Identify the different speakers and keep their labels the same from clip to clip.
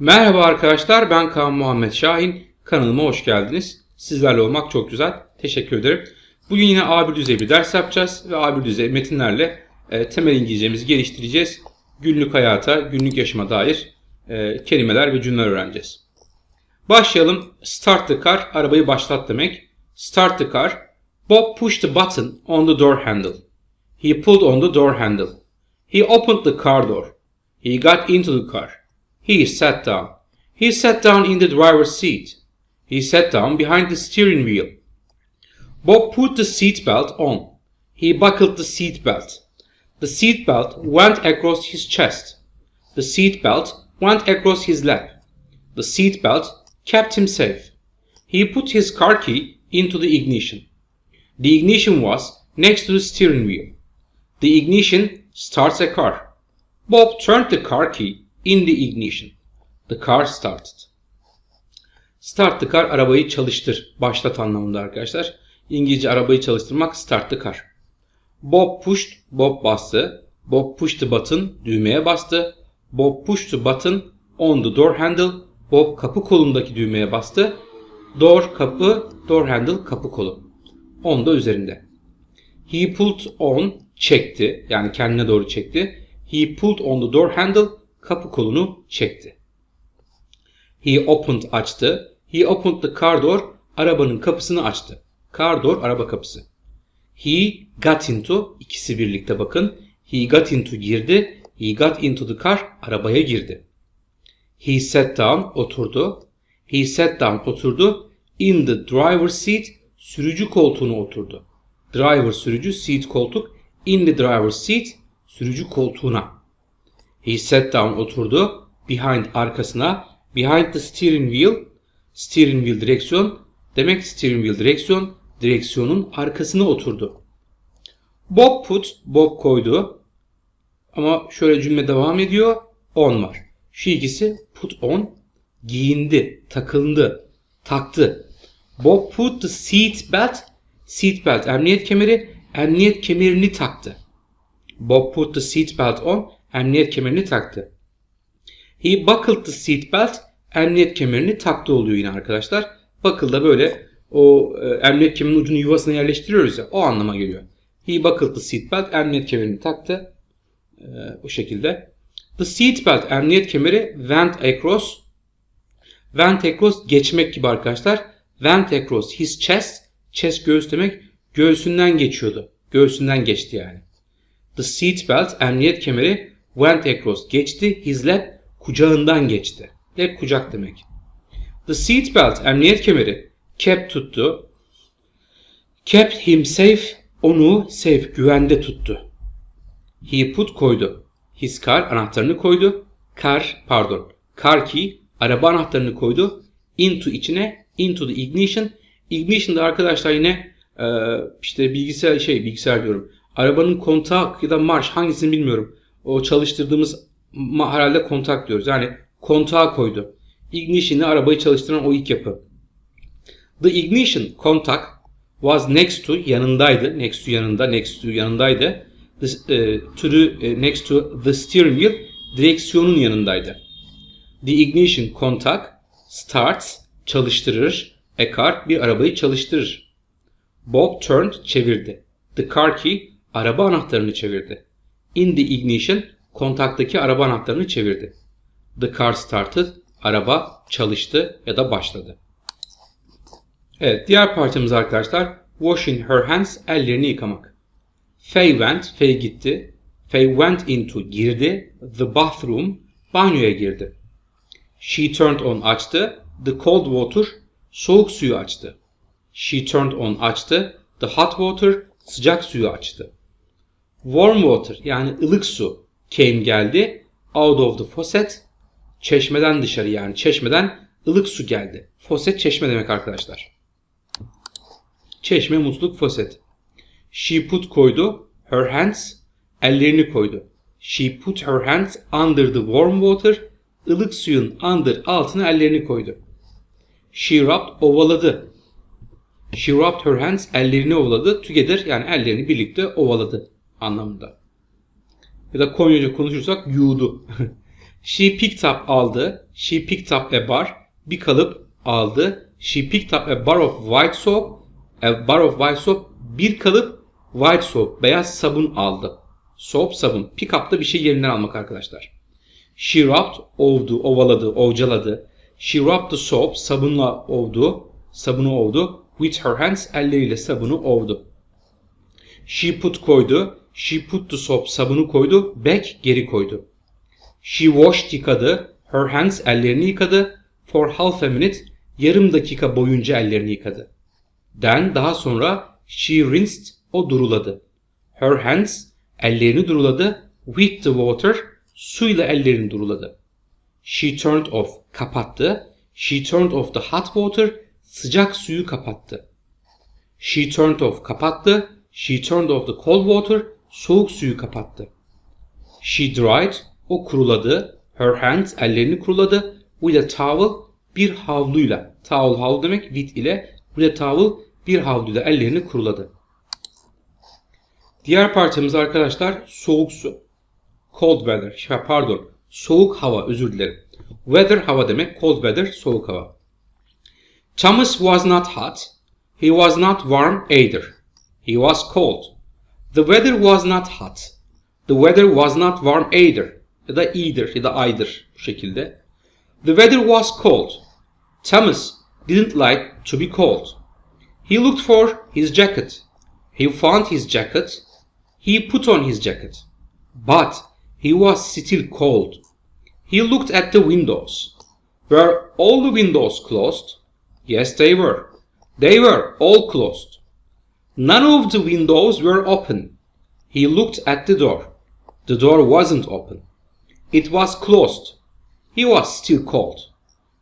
Speaker 1: Merhaba arkadaşlar ben Kaan Muhammed Şahin. Kanalıma hoş geldiniz. Sizlerle olmak çok güzel. Teşekkür ederim. Bugün yine A1 düzey bir ders yapacağız ve A1 düzey metinlerle e, temel İngilizcemizi geliştireceğiz. Günlük hayata, günlük yaşama dair e, kelimeler ve cümleler öğreneceğiz. Başlayalım. Start the car, arabayı başlat demek. Start the car. Bob pushed the button on the door handle. He pulled on the door handle. He opened the car door. He got into the car. He sat down. He sat down in the driver's seat. He sat down behind the steering wheel. Bob put the seat belt on. He buckled the seat belt. The seat belt went across his chest. The seat belt went across his lap. The seat belt kept him safe. He put his car key into the ignition. The ignition was next to the steering wheel. The ignition starts a car. Bob turned the car key in the ignition. The car started. Start the car arabayı çalıştır. Başlat anlamında arkadaşlar. İngilizce arabayı çalıştırmak start the car. Bob pushed, Bob bastı. Bob pushed the button, düğmeye bastı. Bob pushed the button on the door handle. Bob kapı kolundaki düğmeye bastı. Door kapı, door handle kapı kolu. On da üzerinde. He pulled on çekti. Yani kendine doğru çekti. He pulled on the door handle kapı kolunu çekti. He opened açtı. He opened the car door arabanın kapısını açtı. Car door araba kapısı. He got into ikisi birlikte bakın. He got into girdi. He got into the car arabaya girdi. He sat down oturdu. He sat down oturdu. In the driver's seat sürücü koltuğuna oturdu. Driver sürücü, seat koltuk. In the driver's seat sürücü koltuğuna. He sat down oturdu. Behind arkasına. Behind the steering wheel. Steering wheel direksiyon. Demek steering wheel direksiyon. Direksiyonun arkasına oturdu. Bob put. Bob koydu. Ama şöyle cümle devam ediyor. On var. Şu ikisi put on. Giyindi. Takıldı. Taktı. Bob put the seat belt. Seat belt. Emniyet kemeri. Emniyet kemerini taktı. Bob put the seat belt on. Emniyet kemerini taktı. He buckled the seat belt. Emniyet kemerini taktı oluyor yine arkadaşlar. Buckle da böyle o e, emniyet kemerinin ucunu yuvasına yerleştiriyoruz ya o anlama geliyor. He buckled the seat belt. Emniyet kemerini taktı. E, bu şekilde. The seat belt emniyet kemeri went across. Went across geçmek gibi arkadaşlar. Went across his chest. Chest göğüs demek. Göğsünden geçiyordu. Göğsünden geçti yani. The seat belt emniyet kemeri went across geçti. His lap kucağından geçti. Lap kucak demek. The seat belt emniyet kemeri kept tuttu. Kept him safe onu safe güvende tuttu. He put koydu. His car anahtarını koydu. Car pardon. Car key araba anahtarını koydu. Into içine into the ignition. Ignition da arkadaşlar yine işte bilgisayar şey bilgisayar diyorum. Arabanın kontağı ya da marş hangisini bilmiyorum. O çalıştırdığımız herhalde kontak diyoruz. Yani kontağı koydu. Ignition'ı arabayı çalıştıran o ilk yapı. The ignition contact was next to yanındaydı. Next to yanında, next to yanındaydı. The, e, to the, e, next to the steering wheel direksiyonun yanındaydı. The ignition contact starts çalıştırır. Car bir arabayı çalıştırır. Bob turned çevirdi. The car key araba anahtarını çevirdi. In the ignition kontaktaki araba anahtarını çevirdi. The car started araba çalıştı ya da başladı. Evet diğer parçamız arkadaşlar washing her hands ellerini yıkamak. Faye went, Faye gitti. Faye went into girdi. The bathroom banyoya girdi. She turned on açtı. The cold water soğuk suyu açtı. She turned on açtı. The hot water sıcak suyu açtı. Warm water yani ılık su came geldi. Out of the faucet çeşmeden dışarı yani çeşmeden ılık su geldi. Faucet çeşme demek arkadaşlar. Çeşme, musluk, faucet. She put koydu. Her hands ellerini koydu. She put her hands under the warm water. ılık suyun under altına ellerini koydu. She rubbed ovaladı. She rubbed her hands ellerini ovaladı. Together yani ellerini birlikte ovaladı anlamında. Ya da Konyaca konuşursak yuğdu. She picked up aldı. She picked up a bar. Bir kalıp aldı. She picked up a bar of white soap. A bar of white soap. Bir kalıp white soap. Beyaz sabun aldı. Soap sabun. Pick up da bir şey yerinden almak arkadaşlar. She rubbed, ovdu, ovaladı, ovcaladı. She rubbed the soap, sabunla ovdu, sabunu ovdu. With her hands, elleriyle sabunu ovdu. She put koydu. She put the soap, sabunu koydu. Back, geri koydu. She washed, yıkadı. Her hands, ellerini yıkadı. For half a minute, yarım dakika boyunca ellerini yıkadı. Then, daha sonra, she rinsed, o duruladı. Her hands, ellerini duruladı. With the water, suyla ellerini duruladı. She turned off, kapattı. She turned off the hot water, sıcak suyu kapattı. She turned off, kapattı. She turned off the cold water, soğuk suyu kapattı. She dried, o kuruladı. Her hands, ellerini kuruladı. With a towel, bir havluyla. Towel, havlu demek, with ile. With a towel, bir havluyla ellerini kuruladı. Diğer parçamız arkadaşlar soğuk su. Cold weather. Şey, Pardon. Soğuk hava. Özür dilerim. Weather hava demek. Cold weather soğuk hava. Thomas was not hot. He was not warm either. He was cold. The weather was not hot. The weather was not warm either. Ya da either ya da either bu şekilde. The weather was cold. Thomas didn't like to be cold. He looked for his jacket. He found his jacket. He put on his jacket. But he was still cold. He looked at the windows. Were all the windows closed? Yes, they were. They were all closed. None of the windows were open. He looked at the door. The door wasn't open. It was closed. He was still cold.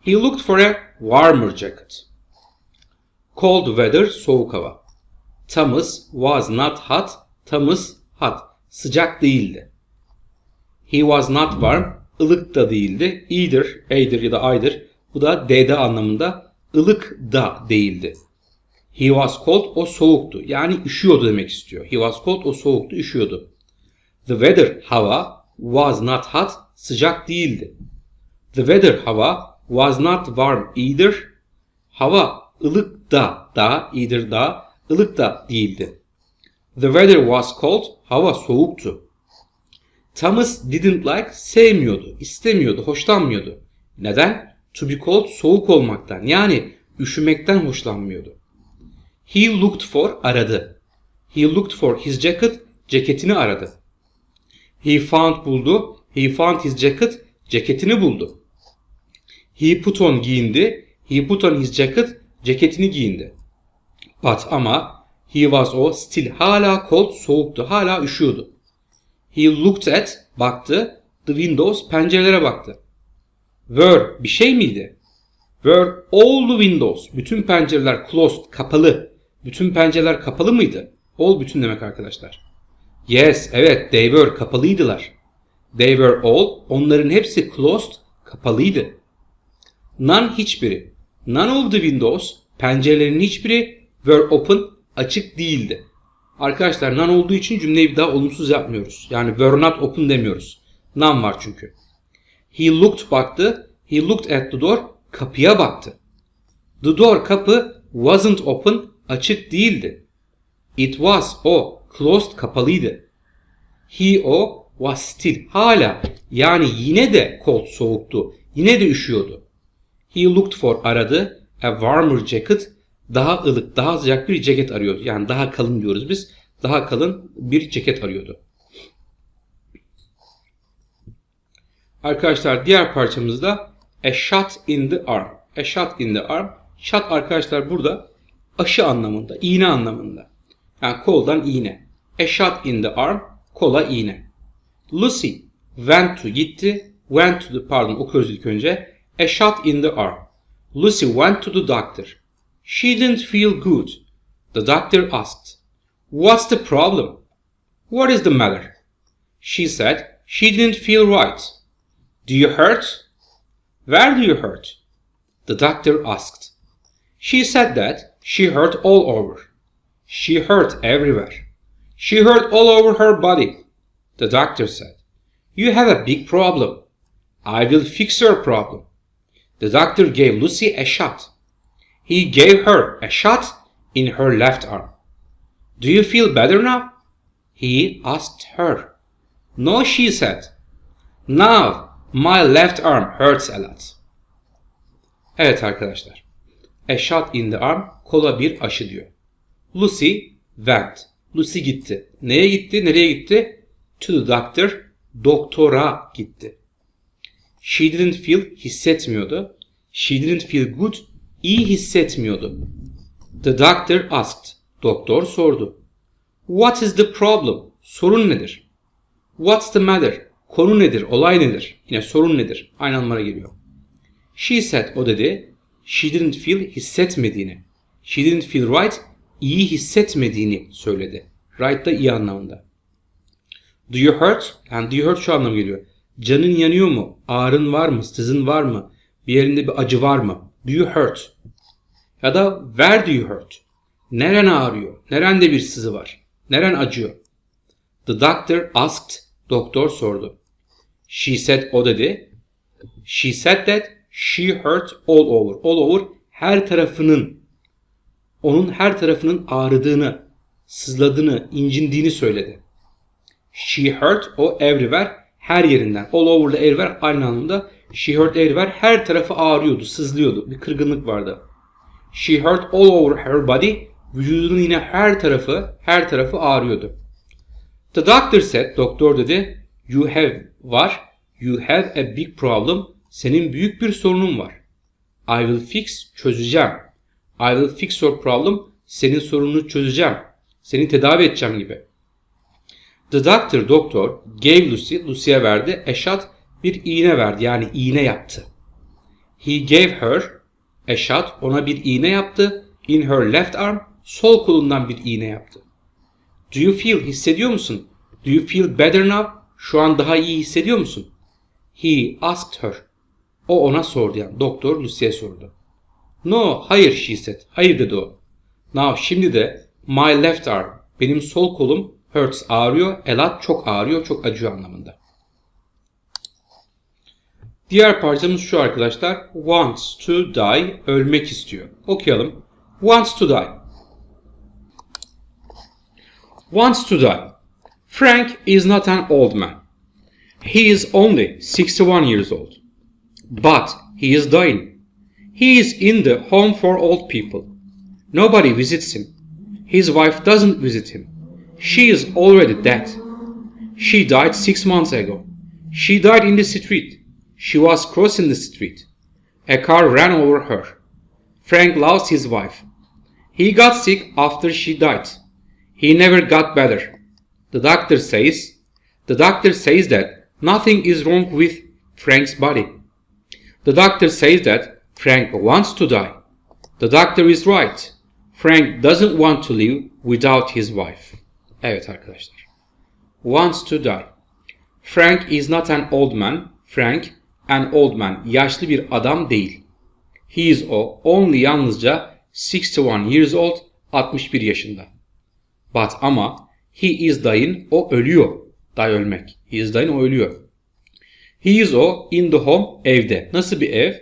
Speaker 1: He looked for a warmer jacket. Cold weather, soğuk hava. Thomas was not hot. Thomas hot. Sıcak değildi. He was not warm. ılık da değildi. Either, either ya da either. Bu da D'de anlamında ılık da değildi. He was cold, o soğuktu. Yani üşüyordu demek istiyor. He was cold, o soğuktu, üşüyordu. The weather, hava, was not hot, sıcak değildi. The weather, hava, was not warm either. Hava, ılık da, da, either da, ılık da değildi. The weather was cold, hava soğuktu. Thomas didn't like, sevmiyordu, istemiyordu, hoşlanmıyordu. Neden? To be cold, soğuk olmaktan. Yani üşümekten hoşlanmıyordu. He looked for, aradı. He looked for his jacket, ceketini aradı. He found buldu. He found his jacket, ceketini buldu. He put on giyindi. He put on his jacket, ceketini giyindi. But ama he was o still hala cold, soğuktu, hala üşüyordu. He looked at, baktı. The windows, pencerelere baktı. Were bir şey miydi? Were all the windows, bütün pencereler closed, kapalı. Bütün pencereler kapalı mıydı? All bütün demek arkadaşlar. Yes, evet, they were, kapalıydılar. They were all, onların hepsi closed, kapalıydı. None hiçbiri. None of the windows, pencerelerin hiçbiri were open, açık değildi. Arkadaşlar none olduğu için cümleyi daha olumsuz yapmıyoruz. Yani were not open demiyoruz. None var çünkü. He looked baktı. He looked at the door. Kapıya baktı. The door kapı wasn't open açık değildi. It was o closed kapalıydı. He o was still hala yani yine de cold soğuktu. Yine de üşüyordu. He looked for aradı. A warmer jacket daha ılık, daha sıcak bir ceket arıyordu. Yani daha kalın diyoruz biz. Daha kalın bir ceket arıyordu. Arkadaşlar diğer parçamızda a shot in the arm. A shot in the arm. Shot arkadaşlar burada aşı anlamında, iğne anlamında. Yani koldan iğne. A shot in the arm, kola iğne. Lucy went to gitti. Went to the pardon okuyoruz ilk önce. A shot in the arm. Lucy went to the doctor. She didn't feel good. The doctor asked, What's the problem? What is the matter? She said she didn't feel right. Do you hurt? Where do you hurt? The doctor asked. She said that she hurt all over. She hurt everywhere. She hurt all over her body. The doctor said, You have a big problem. I will fix your problem. The doctor gave Lucy a shot. He gave her a shot in her left arm. Do you feel better now? He asked her. No, she said. Now my left arm hurts a lot. Evet arkadaşlar. A shot in the arm, kola bir aşı diyor. Lucy went. Lucy gitti. Neye gitti? Nereye gitti? To the doctor. Doktora gitti. She didn't feel hissetmiyordu. She didn't feel good iyi hissetmiyordu. The doctor asked. Doktor sordu. What is the problem? Sorun nedir? What's the matter? Konu nedir? Olay nedir? Yine sorun nedir? Aynı anlamlara geliyor. She said o dedi. She didn't feel hissetmediğini. She didn't feel right iyi hissetmediğini söyledi. Right da iyi anlamında. Do you hurt? Yani do you hurt şu anlama geliyor. Canın yanıyor mu? Ağrın var mı? Sızın var mı? Bir yerinde bir acı var mı? Do you hurt? Ya da where do you hurt? Neren ağrıyor? Nerende bir sızı var? Neren acıyor? The doctor asked. Doktor sordu. She said o dedi. She said that she hurt all over. All over her tarafının onun her tarafının ağrıdığını, sızladığını, incindiğini söyledi. She hurt o everywhere her yerinden. All over da everywhere aynı anlamda. She hurt everywhere her tarafı ağrıyordu, sızlıyordu. Bir kırgınlık vardı. She hurt all over her body. Vücudunun yine her tarafı, her tarafı ağrıyordu. The doctor said, doktor dedi, you have var, you have a big problem, senin büyük bir sorunun var. I will fix, çözeceğim. I will fix your problem, senin sorununu çözeceğim. Seni tedavi edeceğim gibi. The doctor, doktor, gave Lucy, Lucy'ye verdi, a shot, bir iğne verdi, yani iğne yaptı. He gave her a shot, ona bir iğne yaptı, in her left arm, sol kolundan bir iğne yaptı. Do you feel, hissediyor musun? Do you feel better now? Şu an daha iyi hissediyor musun? He asked her. O ona sordu yani. Doktor Lucy'ye sordu. No, hayır she said. Hayır dedi o. Now şimdi de my left arm. Benim sol kolum hurts ağrıyor. A lot çok ağrıyor, çok acıyor anlamında. Diğer parçamız şu arkadaşlar. Wants to die. Ölmek istiyor. Okuyalım. Wants to die. Wants to die. Frank is not an old man. He is only 61 years old. But he is dying. He is in the home for old people. Nobody visits him. His wife doesn't visit him. She is already dead. She died six months ago. She died in the street. She was crossing the street. A car ran over her. Frank lost his wife. He got sick after she died. He never got better. The doctor says, the doctor says that nothing is wrong with Frank's body. The doctor says that Frank wants to die. The doctor is right. Frank doesn't want to live without his wife. Evet arkadaşlar. Wants to die. Frank is not an old man. Frank an old man. Yaşlı bir adam değil. He is o only yalnızca 61 years old. 61 yaşında. But ama he is dying. O ölüyor. Die ölmek. He is dying. O ölüyor. He is o in the home evde. Nasıl bir ev?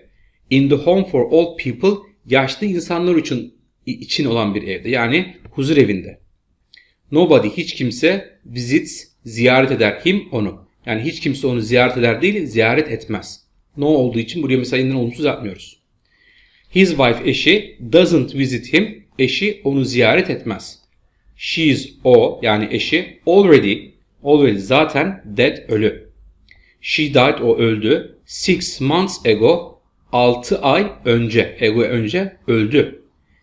Speaker 1: In the home for old people yaşlı insanlar için için olan bir evde. Yani huzur evinde. Nobody hiç kimse visits ziyaret eder him onu. Yani hiç kimse onu ziyaret eder değil ziyaret etmez. No olduğu için buraya mesela yeniden olumsuz yapmıyoruz. His wife eşi doesn't visit him. Eşi onu ziyaret etmez. She is o yani eşi already already zaten dead ölü. She died o öldü. Six months ago 6 ay önce ego önce öldü.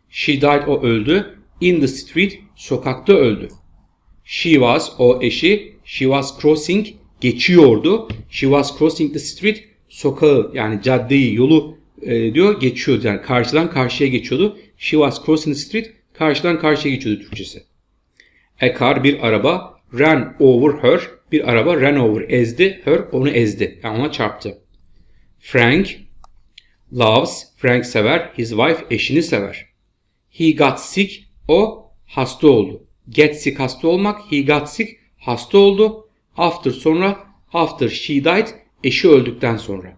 Speaker 1: She died o öldü. In the street sokakta öldü. She was o eşi she was crossing geçiyordu. She was crossing the street sokağı yani caddeyi yolu e, diyor geçiyordu yani karşıdan karşıya geçiyordu. She was crossing the street karşıdan karşıya geçiyordu Türkçesi. A car bir araba ran over her bir araba ran over ezdi her onu ezdi yani ona çarptı. Frank loves Frank sever his wife eşini sever. He got sick o hasta oldu. Get sick hasta olmak he got sick hasta oldu. After sonra after she died eşi öldükten sonra.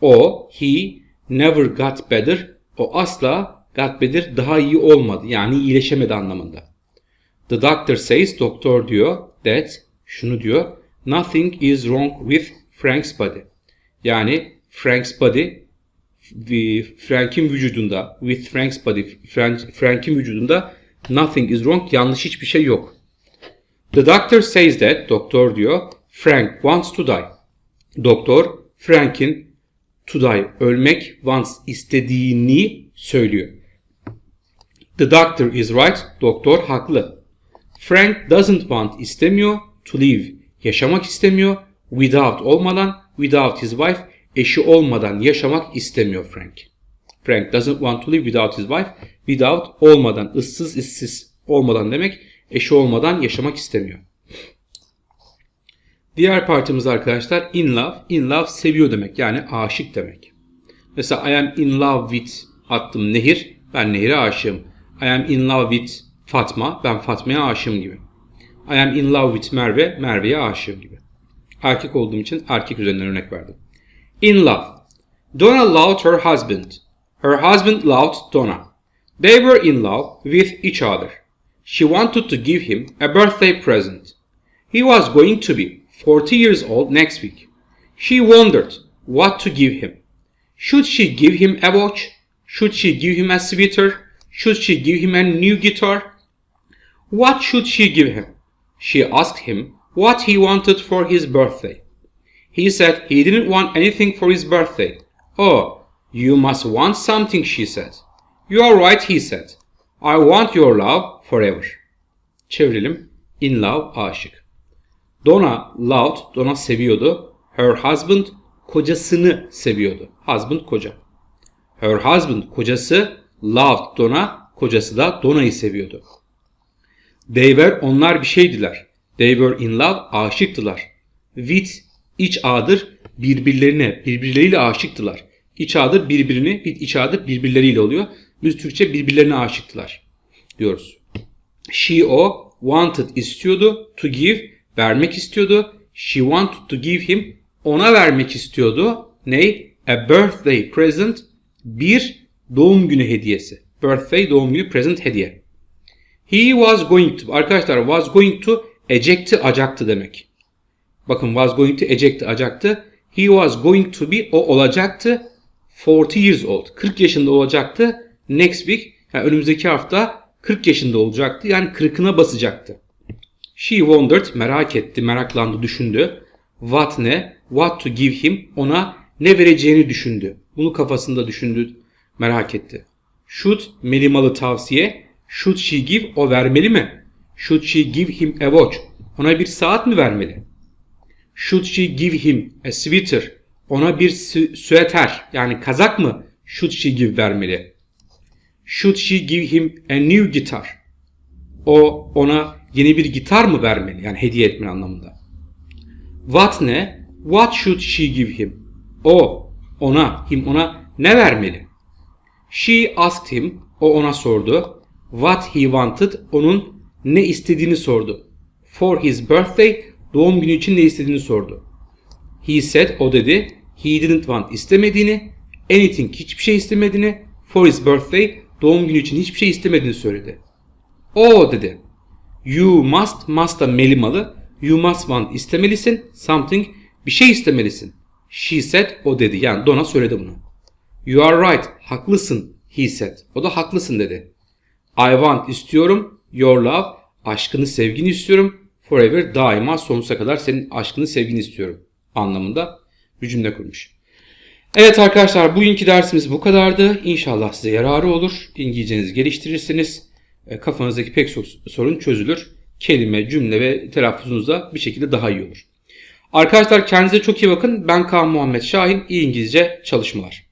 Speaker 1: O, he never got better. O asla got better daha iyi olmadı. Yani iyileşemedi anlamında. The doctor says, doktor diyor that, şunu diyor, nothing is wrong with Frank's body. Yani Frank's body, Frank'in vücudunda, with Frank's body, Frank, Frank'in vücudunda nothing is wrong, yanlış hiçbir şey yok. The doctor says that, doktor diyor, Frank wants to die. Doktor, Frank'in to die, ölmek, wants istediğini söylüyor. The doctor is right, doktor haklı. Frank doesn't want istemiyor to live. Yaşamak istemiyor. Without olmadan, without his wife, eşi olmadan yaşamak istemiyor Frank. Frank doesn't want to live without his wife. Without olmadan, ıssız işsiz olmadan demek. Eşi olmadan yaşamak istemiyor. Diğer partimiz arkadaşlar in love. In love seviyor demek yani aşık demek. Mesela I am in love with attım nehir. Ben nehire aşığım. I am in love with Fatma. Ben Fatma'ya aşığım gibi. I am in love with Merve. Merve'ye aşığım gibi. Erkek olduğum için erkek üzerinden örnek verdim. In love. Donna loved her husband. Her husband loved Donna. They were in love with each other. She wanted to give him a birthday present. He was going to be 40 years old next week. She wondered what to give him. Should she give him a watch? Should she give him a sweater? Should she give him a new guitar? What should she give him? She asked him what he wanted for his birthday. He said he didn't want anything for his birthday. Oh, you must want something, she said. You are right, he said. I want your love forever. Çevirelim. In love, aşık. Donna loved, Donna seviyordu. Her husband, kocasını seviyordu. Husband, koca. Her husband, kocası, loved Donna, kocası da Donna'yı seviyordu. They were, onlar bir şeydiler. They were in love, aşıktılar. With, iç ağdır, birbirlerine, birbirleriyle aşıktılar. İç ağdır birbirini, with iç ağdır birbirleriyle oluyor. Biz Türkçe birbirlerine aşıktılar diyoruz. She o wanted istiyordu to give vermek istiyordu. She wanted to give him ona vermek istiyordu. Ne? A birthday present bir doğum günü hediyesi. Birthday doğum günü present hediye. He was going to arkadaşlar was going to eject'i acaktı demek. Bakın was going to eject'i acaktı. He was going to be o olacaktı. 40 years old. 40 yaşında olacaktı. Next week yani önümüzdeki hafta 40 yaşında olacaktı. Yani 40'ına basacaktı. She wondered, merak etti, meraklandı, düşündü. What ne? What to give him? Ona ne vereceğini düşündü. Bunu kafasında düşündü, merak etti. Should, melimalı tavsiye. Should she give? O vermeli mi? Should she give him a watch? Ona bir saat mi vermeli? Should she give him a sweater? Ona bir sü- süeter yani kazak mı? Should she give vermeli? Should she give him a new guitar? O ona yeni bir gitar mı vermeli? Yani hediye etme anlamında. What ne? What should she give him? O ona, him ona ne vermeli? She asked him, o ona sordu. What he wanted, onun ne istediğini sordu. For his birthday, doğum günü için ne istediğini sordu. He said, o dedi, he didn't want istemediğini, anything hiçbir şey istemediğini, for his birthday, doğum günü için hiçbir şey istemediğini söyledi. O dedi, you must, must da melimalı, you must want istemelisin, something, bir şey istemelisin. She said, o dedi, yani Donna söyledi bunu. You are right, haklısın, he said. O da haklısın dedi. I want istiyorum, your love, aşkını, sevgini istiyorum. Forever, daima, sonsuza kadar senin aşkını, sevgini istiyorum anlamında bir cümle kurmuş. Evet arkadaşlar bugünkü dersimiz bu kadardı. İnşallah size yararı olur. İngilizcenizi geliştirirsiniz. E, Kafanızdaki pek çok sorun çözülür. Kelime, cümle ve telaffuzunuz da bir şekilde daha iyi olur. Arkadaşlar kendinize çok iyi bakın. Ben Kaan Muhammed Şahin. İyi İngilizce çalışmalar.